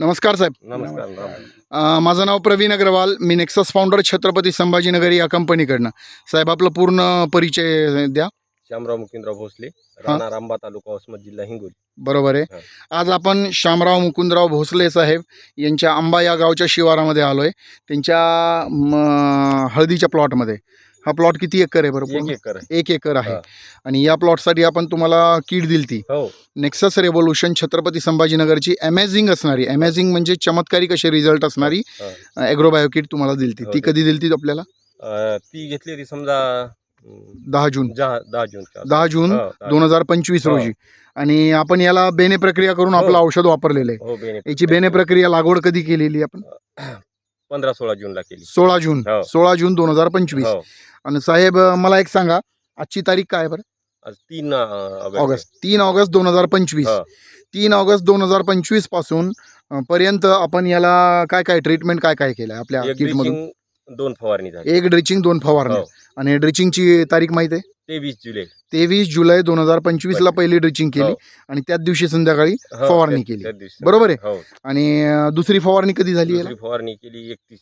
नमस्कार साहेब. नमस्कार. अ, माझं नाव प्रवीण अग्रवाल. मी नेक्सस फाउंडर छत्रपती संभाजीनगर या कंपनीकडनं साहेब आपलं पूर्ण परिचय द्या. श्यामराव मुकिंदराव भोसले आंबा तालुका वसमत जिल्हा हिंगोली. बरोबर आहे. आज आपण शामराव मुकुंदराव भोसले साहेब यांच्या आंबा या गावच्या शिवारामध्ये आलो आहे त्यांच्या म, हळदीच्या प्लॉटमध्ये हा प्लॉट किती एकर आहे बरं एक? एकर आहे. एक एकर आहे. हा. आणि या प्लॉटसाठी आपण तुम्हाला कीड दिली ती. हो. नेक्सस रेव्होल्युशन छत्रपती संभाजीनगरची अमेझिंग असणारी अमेझिंग म्हणजे चमत्कारिक असे रिझल्ट असणारी हा. ॲग्रोबायो किट तुम्हाला दिली ती. हो, ती कधी दिली ती आपल्याला? अं, ती घेतली होती समजा अं, दहा जून. दहा दहा जूनच्या दहा जून हो, दहा दोन हजार पंचवीस हो. रोजी. आणि आपण याला बेने प्रक्रिया करून हो. आपलं औषध वापरलेलं आहे. हो बेने याची बेने प्रक्रिया लागवड कधी केलेली आपण? पंधरा सोळा जूनला केली. सोळा जून हो. सोळा जून दोन हजार पंचवीस. हो. आणि साहेब मला एक सांगा आजची तारीख काय बरं? आज तीन अं, ऑगस्ट ऑगस्ट तीन ऑगस्ट दोन हजार पंचवीस. हो. तीन ऑगस्ट दोन हजार पंचवीसपासून अं, पर्यंत आपण याला काय काय ट्रीटमेंट काय काय केलं आपल्या एक किटमधून ड्रिचिंग दोन फवारणी झाली. एक ड्रिचिंग दोन फवारण्या हो. आणि ड्रिचिंगची तारीख माहिती आहे? तेवीस जुलै तेवीस जुलै दोन हजार पंचवीस. पहिली ड्रिचिंग केली हो. आणि त्याच दिवशी संध्याकाळी हो, फवारणी त्या- केली. दिवशी. बरोबर आहे? हो आणि अं, दुसरी फवारणी कधी झाली दुसरी फवारणी केली एकतीस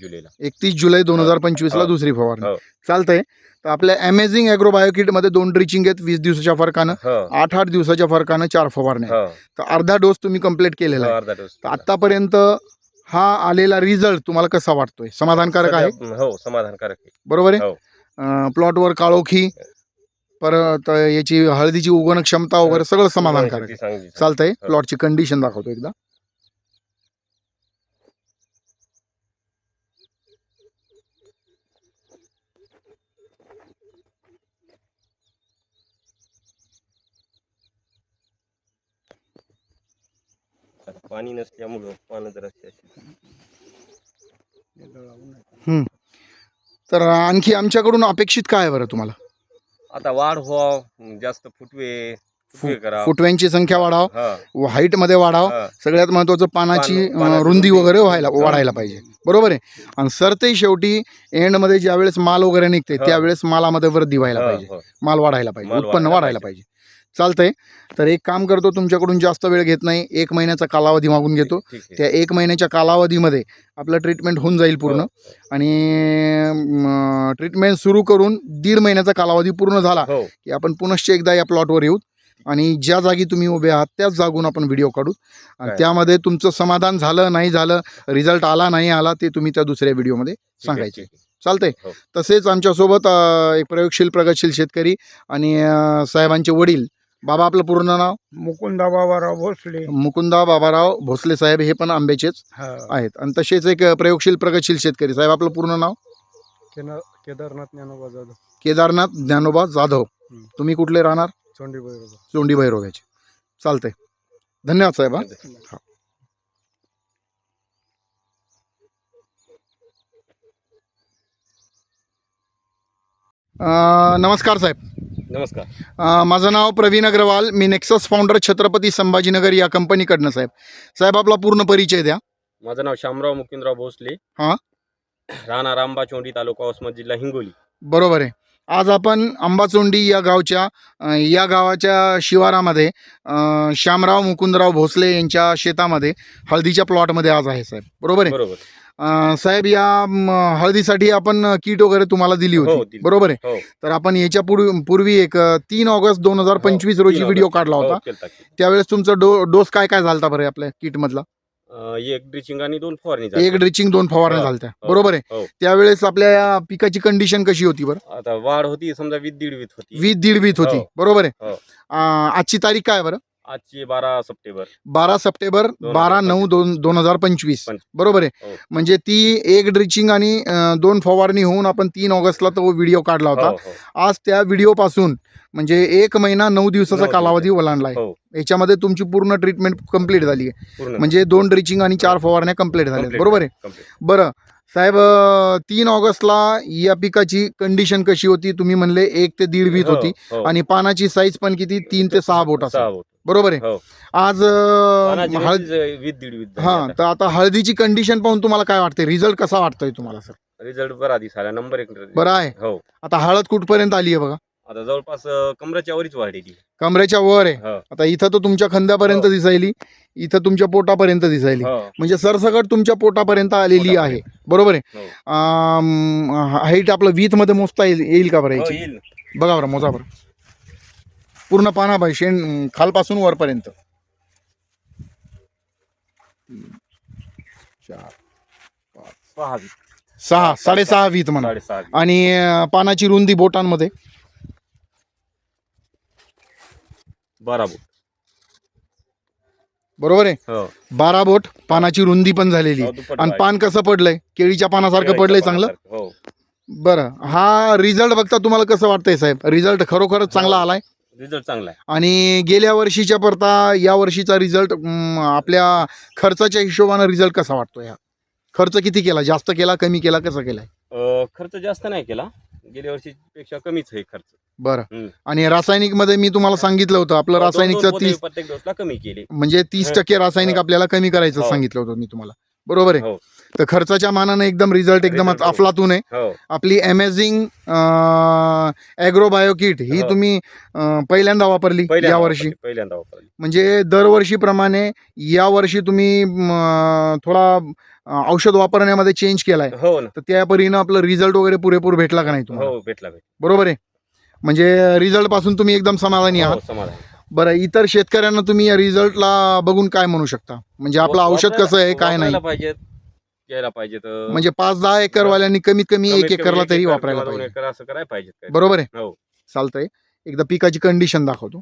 जुलैला एकतीस जुलै दोन हजार पंचवीसला हो. दुसरी फवारणी हो. चालतंय तर आपल्या अमेझिंग ॲग्रो बायोकिटमध्ये दोन ड्रिचिंग आहेत वीस दिवसाच्या फरकानं हो आठ आठ दिवसाच्या फरकानं चार फवारण्या आहेत. हो तर अर्धा डोस तुम्ही कंप्लीट केलेला आहे अर्धा डोस तर आतापर्यंत हा आलेला रिझल्ट तुम्हाला कसा वाटतोय समाधानकारक आहे सध्या- हो समाधानकारक आहे बरोबर हो. प्लॉटवर काळोखी परत याची हळदीची उगवण क्षमता वगैरे सगळं समाधानकारक आहे. चालतंय हो. प्लॉटची कंडिशन दाखवतो एकदा पाणी नसल्यामुळं पानं जरा तर आणखी आमच्याकडून अपेक्षित काय आहे बरं तुम्हाला आता वाढ व्हाव जास्त फुटवे फुटवे करा फुटव्यांची संख्या वाढाव हाईटमध्ये वाढाव. सगळ्यात महत्वाचं पानाची रुंदी. वगैरे व्हायला. वाढायला पाहिजे बरोबर आहे आणि सरते शेवटी एंडमध्ये ज्या वेळेस माल वगैरे निघते. त्यावेळेस मालामध्ये वृद्धी व्हायला पाहिजे. माल वाढायला पाहिजे उत्पन्न वाढायला पाहिजे चालतंय तर एक काम करतो तुमच्याकडून जास्त वेळ घेत नाही एक महिन्याचा कालावधी मागून घेतो ठीक आहे. त्या एक महिन्याच्या कालावधीमध्ये आपलं ट्रीटमेंट होऊन जाईल पूर्ण हो. आणि ट्रीटमेंट सुरू करून दीड महिन्याचा कालावधी पूर्ण झाला हो की आपण पुनश्च एकदा या प्लॉटवर येऊ आणि ज्या जागी तुम्ही उभे आहात त्याच जागून आपण व्हिडिओ काढू आणि काय? त्यामध्ये तुमचं समाधान झालं नाही झालं रिझल्ट आला नाही आला ते तुम्ही त्या दुसऱ्या व्हिडिओमध्ये सांगायचे. चालतंय हो. तसेच आमच्यासोबत अं, एक प्रयोगशील प्रगतशील शेतकरी आणि अं, साहेबांचे वडील बाबा आपलं पूर्ण नाव? मुकुंदा बाबाराव भोसले. मुकुंदा बाबाराव भोसले साहेब हे पण आंब्याचेच हा. आहेत. आणि तसेच एक प्रयोगशील प्रगतशील शेतकरी. साहेब आपलं पूर्ण नाव? केना- केदारनाथ ज्ञानोबा जाधव. केदारनाथ ज्ञानोबा जाधव. हं. तुम्ही कुठले राहणार? चोंडी बरोबर चोंडी भैरोग्याचे चालतंय. धन्यवाद साहेब हा. अं, नमस्कार साहेब. नमस्कार. अं, माझं नाव प्रवीण अग्रवाल. मी नेक्सस फाउंडर छत्रपती संभाजीनगर या कंपनीकडनं साहेब. साहेब आपला पूर्ण परिचय द्या. माझं नाव शामराव मुकिंदराव भोसले. हा. राहणार आंबा चोंडी तालुका वसमत जिल्हा हिंगोली. बरोबर आहे. आज आपण आंबाचोंडी या गावच्या अं, या गावाच्या शिवारामध्ये अं, श्यामराव मुकुंदराव भोसले यांच्या शेतामध्ये हळदीच्या प्लॉटमध्ये आज आहे साहेब. बरोबर आहे? बरोबर. अं, साहेब या म, हळदीसाठी आपण किट वगैरे तुम्हाला दिली हो, होती. दिली. बरोबर आहे? हो. तर आपण याच्या पूर्वी पूर्वी एक अं, तीन ऑगस्ट दोन हजार पंचवीस हो, रोजी तीन व्हिडिओ ऑगस्ट. काढला हो, होता. केलता. त्यावेळेस तुमचा डो डोस काय काय झालता बरं आपल्या किट मधला अं, एक ड्रिचिंग आणि दोन फवारणी झाली. एक ड्रिचिंग दोन फवारण्या हो, झालत्या. हो, बरोबर आहे? हो. त्यावेळेस आपल्या या पिकाची कंडिशन कशी होती बरं? आता वाढ होती समजा वीस दीड वीत होती. वीस दीड वीत होती. हो. बरोबर आहे? हो. अं, आजची तारीख काय बरं? आजची बारा सप्टेंबर. बारा सप्टेंबर बारा नऊ दोन दोन हजार पंचवीस. पंच- बरोबर आहे. हो. म्हणजे ती एक ड्रिचिंग आणि दोन फवारणी होऊन आपण तीन ऑगस्टला तो व्हिडिओ काढला होता. हो हो. आज त्या व्हिडिओ पासून म्हणजे एक महिना नऊ दिवसाचा कालावधी ओलांडला आहे याच्यामध्ये तुमची पूर्ण ट्रीटमेंट कंप्लीट झाली आहे. म्हणजे दोन ड्रिचिंग आणि चार फवारण्या कंप्लीट झाल्या. बरोबर आहे. बरं. साहेब तीन ऑगस्टला या पिकाची कंडिशन कशी होती? तुम्ही म्हणले एक ते दीड वीत हो, होती हो. आणि पानाची साईज पण किती? तीन ते सहा बोट सहा बोट. बरोबर आहे? हो. आज पानाची हळद वीस दीड हा. तर आता हळदीची कंडिशन पाहून तुम्हाला काय वाटतंय? रिझल्ट कसा वाटतोय तुम्हाला सर? रिझल्ट बरा दिसायला नंबर एक बरं आहे. हो. आता हळद कुठपर्यंत आली आहे बघा? आता जवळपास अं, कमराच्या वरीच वाढलेली कमरेच्या वर आहे. हो. आता इथं तर तुमच्या खांद्यापर्यंत हो. दिसायली. इथं तुमच्या पोटापर्यंत दिसायली. हो. म्हणजे सरसकट तुमच्या पोटापर्यंत आलेली आहे. बरोबर आहे. हाईट आपलं वीथमध्ये मोजता येईल येईल का बरं हो, याची? येईल. बघा बरं मोजा बरं. पूर्ण पाना भाई शेण अं, खालपासून वरपर्यंत. तीन, चार सहा सहा साडेसहा वीत म्हणा. साडेसहा आणि अं, पानाची रुंदी बोटांमध्ये. बारा बोट. बरोबर आहे? हो. बारा बोट पानाची रुंदी पण झालेली हो. दुप्पट आणि. पान कसं पडलंय? केळीच्या पानासारखं पडलंय चांगलं? पानासारखं. हो. बरं हा रिझल्ट बघता तुम्हाला कसं वाटतंय साहेब? रिझल्ट खरोखरच चांगला हो. आलाय? रिझल्ट चांगला आहे. आणि गेल्या वर्षीच्या परता या वर्षीचा रिझल्ट आपल्या खर्चाच्या हिशोबानं रिझल्ट कसा वाटतो या खर्च किती केला? जास्त केला कमी केला कसा केलाय? अं, खर्च जास्त नाही केला. गेल्या वर्षी पेक्षा कमीच आहे खर्च. बरं. आणि रासायनिकमध्ये मी तुम्हाला सांगितलं होतं आपलं रासायनिकचं पोते तीस प्रत्येक डोसला कमी केली. म्हणजे तीस टक्के रासायनिक. आपल्याला कमी करायचं हो. सांगितलं होतं मी तुम्हाला. बरोबर आहे. हो. तर खर्चाच्या मानानं एकदम रिझल्ट एकदम Result, हो. अफलातून आहे. हो. आपली अमेझिंग ॲग्रोबायो किट ही हो. तुम्ही अं, पहिल्यांदा वापरली पहिल्यांदा या वर्षी. वापरली, पहिल्यांदा वापरली. म्हणजे दरवर्षीप्रमाणे या वर्षी तुम्ही म, थोडा अं, औषध वापरण्यामध्ये चेंज केलाय. हो ना. तर त्या परीनं आपलं रिझल्ट वगैरे पुरेपूर भेटला का नाही तुम्हाला? हो भेटला भेटला. बरोबर आहे. म्हणजे रिझल्टपासून तुम्ही एकदम समाधानी आहात. हो, समाधान. बरं इतर शेतकऱ्यांना तुम्ही या रिझल्टला बघून काय म्हणू शकता? म्हणजे आपलं औषध कसं आहे काय नाही? वापरायला पाहिजेत. घ्यायला पाहिजेत अं, म्हणजे पाच दहा एकरवाल्यांनी कमीत कमी एक एकरला एक तरी एकर वापरायला दोन पाहिजे. एकर असं करायला पाहिजेत काय बरोबर आहे. हो. चालतंय. एकदा पिकाची कंडिशन दाखवतो.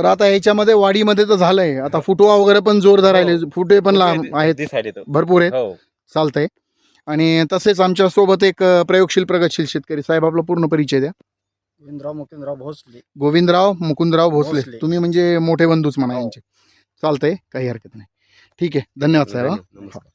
बरं आता याच्यामध्ये वाढीमध्ये तर झालंय. आता फुटवा वगैरे पण जोरदार राहिले. फुटे पण लांब आहेत. दिसायले भरपूर आहेत. हो. चालतंय. आणि तसेच आमच्यासोबत एक अं, प्रयोगशील प्रगतशील शेतकरी. साहेब आपला पूर्ण परिचय द्या. गोविंदराव मुकुंदराव भोसले. गोविंदराव मुकुंदराव भोसले. भोसले. तुम्ही म्हणजे मोठे बंधूच म्हणा हो. यांचे. चालतंय. काही हरकत नाही. ठीक आहे. धन्यवाद. साहेब हा. नमस्कार.